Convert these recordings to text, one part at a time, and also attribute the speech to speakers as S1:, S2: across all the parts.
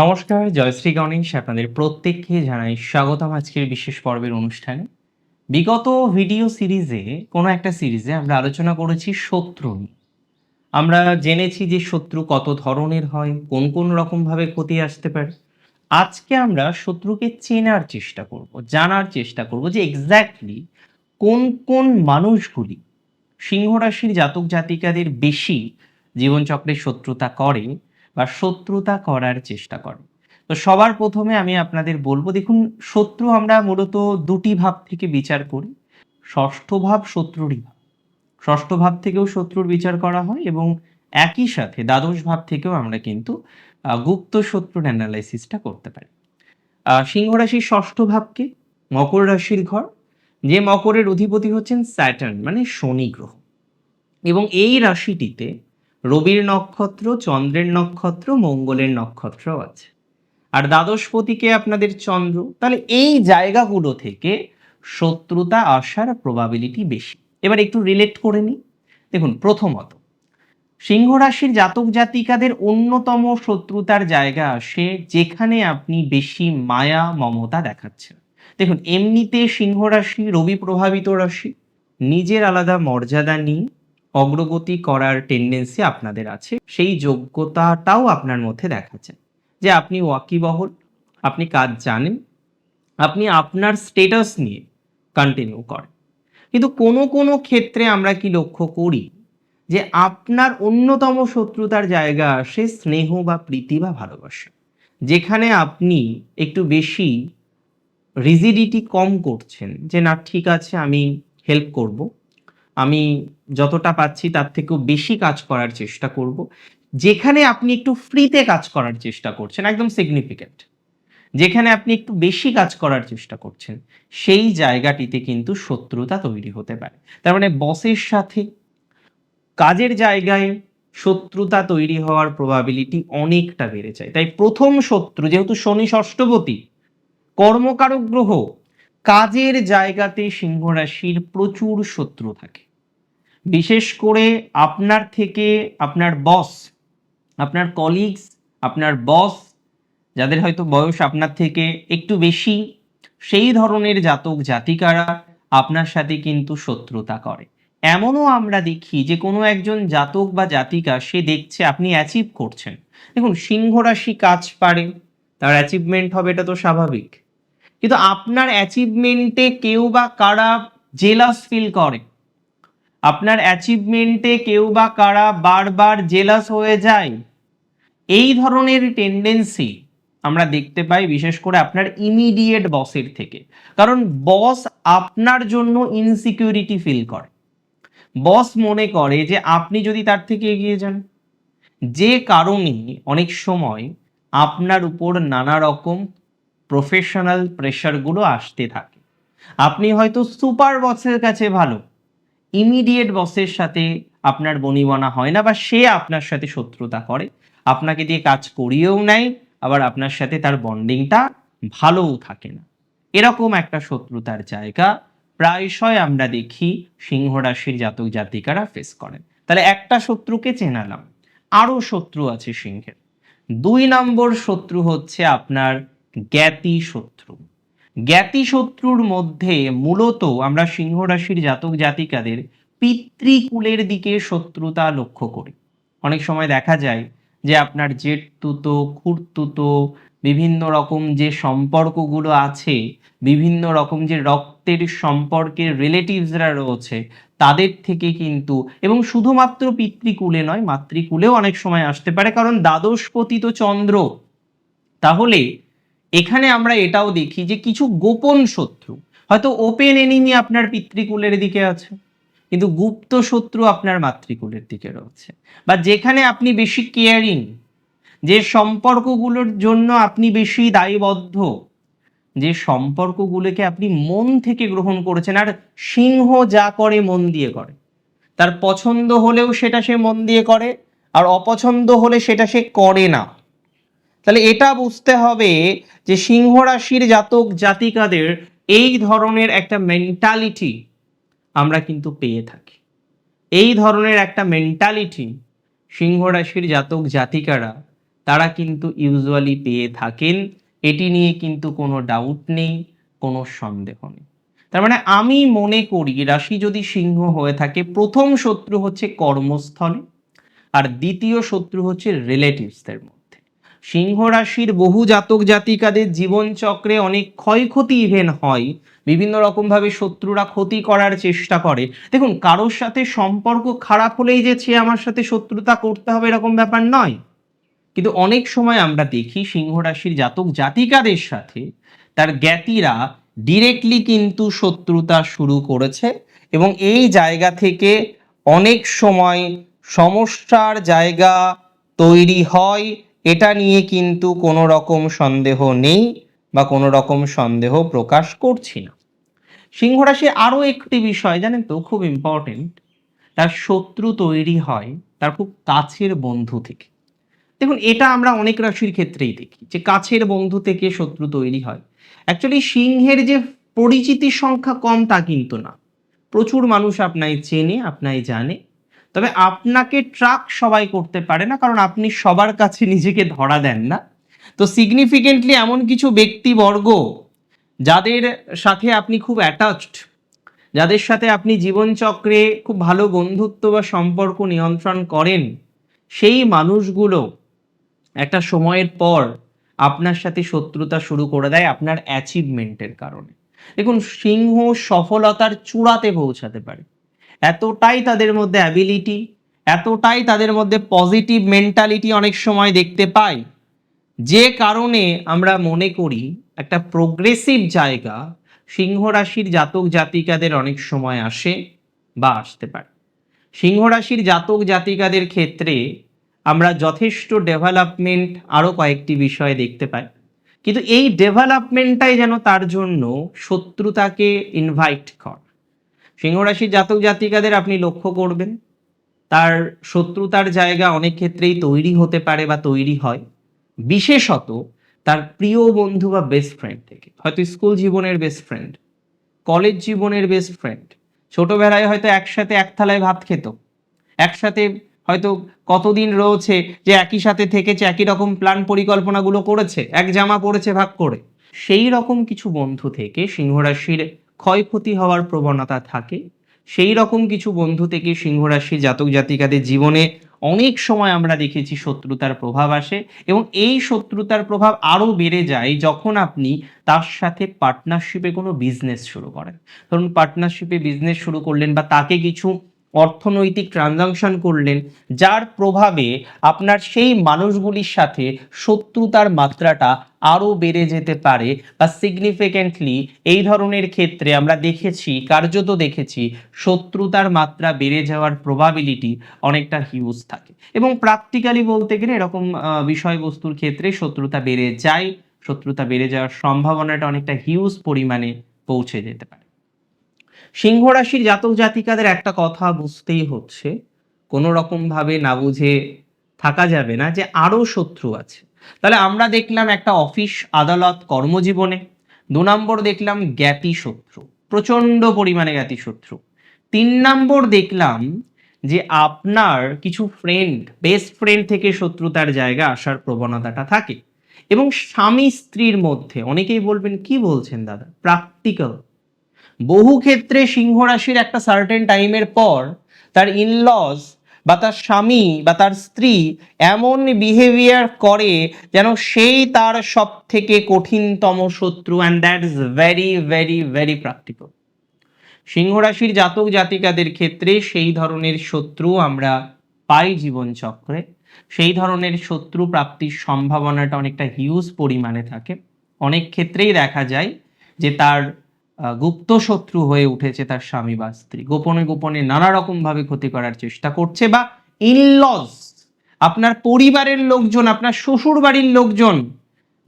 S1: নমস্কার, জয়শ্রী গণেশ আপনাদের প্রত্যেককে জানাই স্বাগতম আজকের বিশেষ পর্বের অনুষ্ঠানে। বিগত ভিডিও সিরিজে, কোনো একটা সিরিজে আমরা আলোচনা করেছি শত্রু আমরা জেনেছি যে শত্রু কত ধরনের হয়, কোন কোন রকমভাবে ক্ষতি আসতে পারে। আজকে আমরা শত্রুকে চেনার চেষ্টা করব, জানার চেষ্টা করব যে এক্স্যাক্টলি কোন কোন মানুষগুলি সিংহ রাশির জাতক জাতিকাদের বেশি জীবনচক্রের শত্রুতা করে বা শত্রুতা করার চেষ্টা করে। তো সবার প্রথমে আমি আপনাদের বলব, দেখুন, শত্রু আমরা মূলত দুটি ভাব থেকে বিচার করি। ষষ্ঠ ভাব শত্রুরই ভাব। ষষ্ঠ ভাব থেকেও শত্রুর বিচার করা হয় এবং একই সাথে দ্বাদশ ভাব থেকেও আমরা কিন্তু গুপ্ত শত্রুর অ্যানালাইসিসটা করতে পারি। সিংহ রাশির ষষ্ঠ ভাবকে মকর রাশির ঘর, যে মকরের অধিপতি হচ্ছেন স্যাটার্ন মানে শনি গ্রহ। এবং এই রাশিটিতে রবির নক্ষত্র, চন্দ্রের নক্ষত্র, মঙ্গলের নক্ষত্রও আছে। আর দ্বাদশপতিকে আপনাদের চন্দ্র? তাহলে এই জায়গাগুলো থেকে শত্রুতা আসার প্রবাবিলিটি বেশি। এবার একটু রিলেট করে নিই। দেখুন, প্রথমত, সিংহ রাশির জাতক জাতিকাদের অন্যতম শত্রুতার জায়গা আসে যেখানে আপনি বেশি মায়া, মমতা দেখাচ্ছেন। দেখুন, এমনিতে সিংহ রাশি, রবি প্রভাবিত রাশি। নিজের আলাদা মর্যাদা নিয়ে অগ্রগতি করার টেন্ডেন্সি আপনাদের আছে। সেই যোগ্যতাটাও আপনার মধ্যে দেখা যায় যে আপনি ওয়াকিবহল, আপনি কাজ জানেন, আপনি আপনার স্টেটাস নিয়ে কন্টিনিউ করেন। কিন্তু কোনো কোনো ক্ষেত্রে আমরা কি লক্ষ্য করি? যে আপনার অন্যতম শত্রুতার জায়গা আসে স্নেহ বা প্রীতি বা ভালোবাসা। যেখানে আপনি একটু বেশি রিজিডিটি কম করছেন যে, না, ঠিক আছে, আমি হেল্প করব। আমি যতটা পাচ্ছি তার থেকেও বেশি কাজ করার চেষ্টা করব। যেখানে আপনি একটু ফ্রিতে কাজ করার চেষ্টা করছেন, একদম সিগনিফিক্যান্ট যেখানে আপনি একটু বেশি কাজ করার চেষ্টা করছেন, সেই জায়গাটিতে কিন্তু শত্রুতা তৈরি হতে পারে। তার মানে বসের সাথে কাজের জায়গায় শত্রুতা তৈরি হওয়ার প্রবাবিলিটি অনেকটা বেড়ে যায়। তাই প্রথম শত্রু, যেহেতু শনি ষষ্ঠপতি, কর্মকারক গ্রহ কাজের জায়গাতে সিংহ রাশির প্রচুর শত্রু থাকে। বিশেষ করে আপনার থেকে আপনার বস আপনার কলিগস আপনার বস যাদের হয়তো বয়স আপনার থেকে একটু বেশি, সেই ধরনের জাতক জাতিকারা আপনার সাথে কিন্তু শত্রুতা করে। এমনও আমরা দেখি যে কোনো একজন জাতক বা জাতিকা সে দেখছে আপনি অ্যাচিভ করছেন। দেখুন সিংহ রাশি কাজ পারে, তার অ্যাচিভমেন্ট হবে এটা তো স্বাভাবিক। কিন্তু আপনার অ্যাচিভমেন্টে কেউ বা কারা জেলাস ফিল করে? আপনার অ্যাচিভমেন্টে কেউ বা কারা বারবার জেলাস হয়ে যায়? এই ধরনের টেন্ডেন্সি আমরা দেখতে পাই বিশেষ করে আপনার ইমিডিয়েট বসের থেকে। কারণ বস আপনার জন্য ইনসিকিউরিটি ফিল করে। বস মনে করে যে আপনি যদি তার থেকে এগিয়ে যান, যে কারণে অনেক সময় আপনার উপর নানা রকম প্রফেশনাল প্রেশারগুলো আসতে থাকে। আপনি হয়তো সুপার বসের কাছে ভালো ইমিডিয়েট বসের সাথে আপনার বনিবনা হয় না বা সে আপনার সাথে শত্রুতা করে, আপনাকে দিয়ে কাজ করিয়েও নেয়, আবার আপনার সাথে তার বন্ডিংটা ভালোও থাকে না। এরকম একটা শত্রুতার জায়গা প্রায়শই আমরা দেখি সিংহ রাশির জাতক জাতিকারা ফেস করেন। তাহলে একটা শত্রুকে চেনালাম, আরও শত্রু আছে সিংহের। দুই নম্বর শত্রু হচ্ছে আপনার জ্ঞাতি শত্রু জ্ঞাতি শত্রুর মধ্যে মূলত আমরা সিংহ রাশির জাতক জাতিকাদের পিতৃকুলের দিকে শত্রুতা লক্ষ্য করি। অনেক সময় দেখা যায় যে আপনার জেঠতুতো খুঁড়তুতো বিভিন্ন রকম যে সম্পর্কগুলো আছে, বিভিন্ন রকম যে রক্তের সম্পর্কের রিলেটিভসরা রয়েছে, তাদের থেকে কিন্তু, এবং শুধুমাত্র পিতৃকুলে নয়, মাতৃকুলেও অনেক সময় আসতে পারে, কারণ দ্বাদশপতি তো চন্দ্র। তাহলে এখানে আমরা এটাও দেখি যে কিছু গোপন শত্রু, হয়তো ওপেন এনিমি আপনার পিতৃকুলের দিকে আছে, কিন্তু গুপ্ত শত্রু আপনার মাতৃকুলের দিকে রয়েছে। বা যেখানে আপনি বেশি কেয়ারিং যে সম্পর্কগুলোর জন্য আপনি বেশি দায়বদ্ধ, যে সম্পর্কগুলোকে আপনি মন থেকে গ্রহণ করেছেন, আর সিংহ যা করে মন দিয়ে করে। তার পছন্দ হলেও সেটা সে মন দিয়ে করে, আর অপছন্দ হলে সেটা সে করে না। তাহলে এটা বুঝতে হবে যে সিংহ রাশির জাতক জাতিকাদের এই ধরনের একটা মেন্টালিটি আমরা কিন্তু পেয়ে থাকি। এই ধরনের একটা মেন্টালিটি সিংহ রাশির জাতক জাতিকারা, তারা কিন্তু ইউজুয়ালি পেয়ে থাকেন। এটি নিয়ে কিন্তু কোনো ডাউট নেই, কোনো সন্দেহ নেই। তার মানে আমি মনে করি রাশি যদি সিংহ হয়ে থাকে, প্রথম শত্রু হচ্ছে কর্মস্থলে আর দ্বিতীয় শত্রু হচ্ছে রিলেটিভসদের মধ্যে। সিংহ রাশির বহু জাতক জাতিকাদের জীবনচক্রে অনেক ক্ষয়ক্ষতি ইভেন হয়। বিভিন্ন রকমভাবে শত্রুরা ক্ষতি করার চেষ্টা করে। দেখুন, কারোর সাথে সম্পর্ক খারাপ হলেই যে সে আমার সাথে শত্রুতা করতে হবে এরকম ব্যাপার নয়। কিন্তু অনেক সময় আমরা দেখি সিংহ রাশির জাতক জাতিকাদের সাথে তার জ্ঞাতিরা ডিরেক্টলি কিন্তু শত্রুতা শুরু করেছে এবং এই জায়গা থেকে অনেক সময় সমস্যার জায়গা তৈরি হয় এটা নিয়ে কিন্তু কোনো রকম সন্দেহ নেই বা কোনো রকম সন্দেহ প্রকাশ করছি না। সিংহ রাশি আরও একটি বিষয়, জানেন তো, খুব ইম্পর্টেন্ট তার শত্রু তৈরি হয় তার খুব কাছের বন্ধু থেকে। দেখুন, এটা আমরা অনেক রাশির ক্ষেত্রেই দেখি যে কাছের বন্ধু থেকে শত্রু তৈরি হয়। অ্যাকচুয়ালি সিংহের যে পরিচিতির সংখ্যা কম তা কিন্তু না। প্রচুর মানুষ আপনায় চেনে, আপনায় জানে তবে আপনাকে ট্রাক সবাই করতে পারে না, কারণ আপনি সবার কাছে নিজেকে ধরা দেন না। তো সিগনিফিকেন্টলি এমন কিছু ব্যক্তিবর্গ যাদের সাথে আপনি খুব অ্যাটাচড যাদের সাথে আপনি জীবনচক্রে খুব ভালো বন্ধুত্ব বা সম্পর্ক নিয়ন্ত্রণ করেন, সেই মানুষগুলো একটা সময়ের পর আপনার সাথে শত্রুতা শুরু করে দেয় আপনার অ্যাচিভমেন্টের কারণে। দেখুন, সিংহ সফলতার চূড়াতে পৌঁছাতে পারে। এতটাই তাদের মধ্যে অ্যাবিলিটি এতটাই তাদের মধ্যে পজিটিভ মেন্টালিটি অনেক সময় দেখতে পাই। যে কারণে আমরা মনে করি একটা প্রোগ্রেসিভ জায়গা সিংহ রাশির জাতক জাতিকাদের অনেক সময় আসে বা আসতে পারে। সিংহ রাশির জাতক জাতিকাদের ক্ষেত্রে আমরা যথেষ্ট ডেভেলপমেন্ট আরও কয়েকটি বিষয় দেখতে পাই। কিন্তু এই ডেভেলপমেন্টটাই যেন তার জন্য শত্রুতাকে ইনভাইট কর। সিংহরাশির জাতক জাতিকাদের আপনি লক্ষ্য করবেন, তার শত্রুতার জায়গা অনেক ক্ষেত্রেই তৈরি হতে পারে বা তৈরি হয়। বিশেষত তার প্রিয় বন্ধু বা বেস্ট ফ্রেন্ড থেকে। হয়তো স্কুল জীবনের বেস্ট ফ্রেন্ড কলেজ জীবনের বেস্ট ফ্রেন্ড ছোটবেলায় হয়তো একসাথে এক থালায় ভাত খেত। একসাথে হয়তো কতদিন রয়েছে যে একই সাথে থেকেছে, একই রকম প্ল্যান পরিকল্পনাগুলো করেছে, এক জামা পড়েছে ভাগ করে। সেই রকম কিছু বন্ধু থেকে সিংহরাশির ক্ষয়ক্ষতি হওয়ার প্রবণতা থাকে। সেই রকম কিছু বন্ধু থেকে সিংহরাশি জাতক জাতিকাদের জীবনে অনেক সময় আমরা দেখেছি শত্রুতার প্রভাব আসে এবং এই শত্রুতার প্রভাব আরও বেড়ে যায় যখন আপনি তার সাথে পার্টনারশিপে কোনো বিজনেস শুরু করেন। ধরুন পার্টনারশিপে বিজনেস শুরু করলেন বা তাকে কিছু অর্থনৈতিক ট্রানজাকশন করলেন, যার প্রভাবে আপনার সেই মানুষগুলির সাথে শত্রুতার মাত্রাটা আরও বেড়ে যেতে পারে বা সিগনিফিকেন্টলি এই ধরনের ক্ষেত্রে আমরা দেখেছি, কার্যত দেখেছি, শত্রুতার মাত্রা বেড়ে যাওয়ার প্রবাবিলিটি অনেকটা হিউজ থাকে। এবং প্র্যাকটিক্যালি বলতে গেলে এরকম বিষয়বস্তুর ক্ষেত্রে শত্রুতা বেড়ে যায়, শত্রুতা বেড়ে যাওয়ার সম্ভাবনাটা অনেকটা হিউজ পরিমাণে পৌঁছে যেতে পারে। সিংহ রাশির জাতক জাতিকাদের একটা কথা বুঝতেই হচ্ছে, কোনো রকম ভাবে না বুঝে থাকা যাবে না যে আরও শত্রু আছে। তাহলে আমরা দেখলাম একটা অফিস, আদালত, কর্মজীবনে। দু নম্বর দেখলাম জ্ঞাতি শত্রু প্রচণ্ড পরিমাণে জ্ঞাতি শত্রু। তিন নম্বর দেখলাম যে আপনার কিছু ফ্রেন্ড বেস্ট ফ্রেন্ড থেকে শত্রুতার জায়গা আসার প্রবণতাটা থাকে। এবং স্বামী স্ত্রীর মধ্যে, অনেকেই বলবেন, কি বলছেন দাদা? প্র্যাকটিক্যাল বহু ক্ষেত্রে সিংহ রাশির একটা সার্টেন টাইমের পর, তার ইনলস বা তার স্বামী বা তার স্ত্রী এমন বিহেভিয়ার করে যেন সেই তার সব থেকে কঠিনতম শত্রু and that is very very very practical সিংহ রাশির জাতক জাতিকাদের ক্ষেত্রে সেই ধরনের শত্রু আমরা পাই জীবনচক্রে। সেই ধরনের শত্রু প্রাপ্তির সম্ভাবনাটা অনেকটা হিউজ পরিমাণে থাকে। অনেক ক্ষেত্রেই দেখা যায় যে তার গুপ্ত শত্রু হয়ে উঠেছে তার স্বামী বা স্ত্রী। গোপনে গোপনে নানা রকম ভাবে ক্ষতি করার চেষ্টা করছে বা ইনলস আপনার পরিবারের লোকজন, আপনার শ্বশুর বাড়ির লোকজন,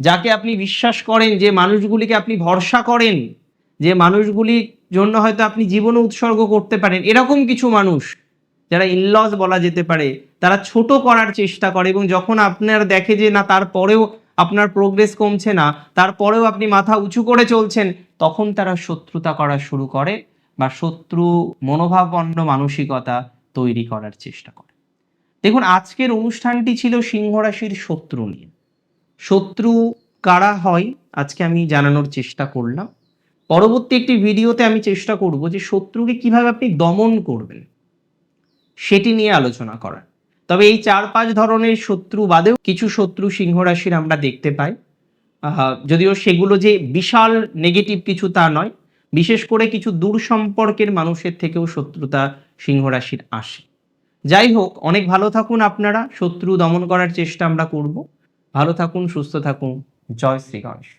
S1: যাকে আপনি বিশ্বাস করেন, যে মানুষগুলিকে আপনি ভরসা করেন, যে মানুষগুলির জন্য হয়তো আপনি জীবনে উৎসর্গ করতে পারেন, এরকম কিছু মানুষ, যারা ইনলস বলা যেতে পারে, তারা ছোট করার চেষ্টা করে এবং যখন আপনার দেখে যে না, তারপরেও আপনার প্রোগ্রেস কমছে না, তারপরেও আপনি মাথা উঁচু করে চলছেন, তখন তারা শত্রুতা করা শুরু করে বা শত্রু মনোভাবাপন্ন মানসিকতা তৈরি করার চেষ্টা করে। দেখুন, আজকের অনুষ্ঠানটি ছিল সিংহ রাশির শত্রু নিয়ে। শত্রু কারা হয়, আজকে আমি জানানোর চেষ্টা করলাম। পরবর্তী একটি ভিডিওতে আমি চেষ্টা করব যে শত্রুকে কীভাবে আপনি দমন করবেন, সেটি নিয়ে আলোচনা করার। তবে এই চার পাঁচ ধরনের শত্রু বাদেও কিছু শত্রু সিংহ রাশির আমরা দেখতে পাই। যদিও সেগুলো যে বিশাল নেগেটিভ কিছু তা নয়, বিশেষ করে কিছু দূর সম্পর্কের মানুষের থেকেও শত্রুতা সিংহ রাশির আসে। যাই হোক, অনেক ভালো থাকুন আপনারা, শত্রু দমন করার চেষ্টা আমরা করব। ভালো থাকুন, সুস্থ থাকুন। জয় শ্রী গণেশ।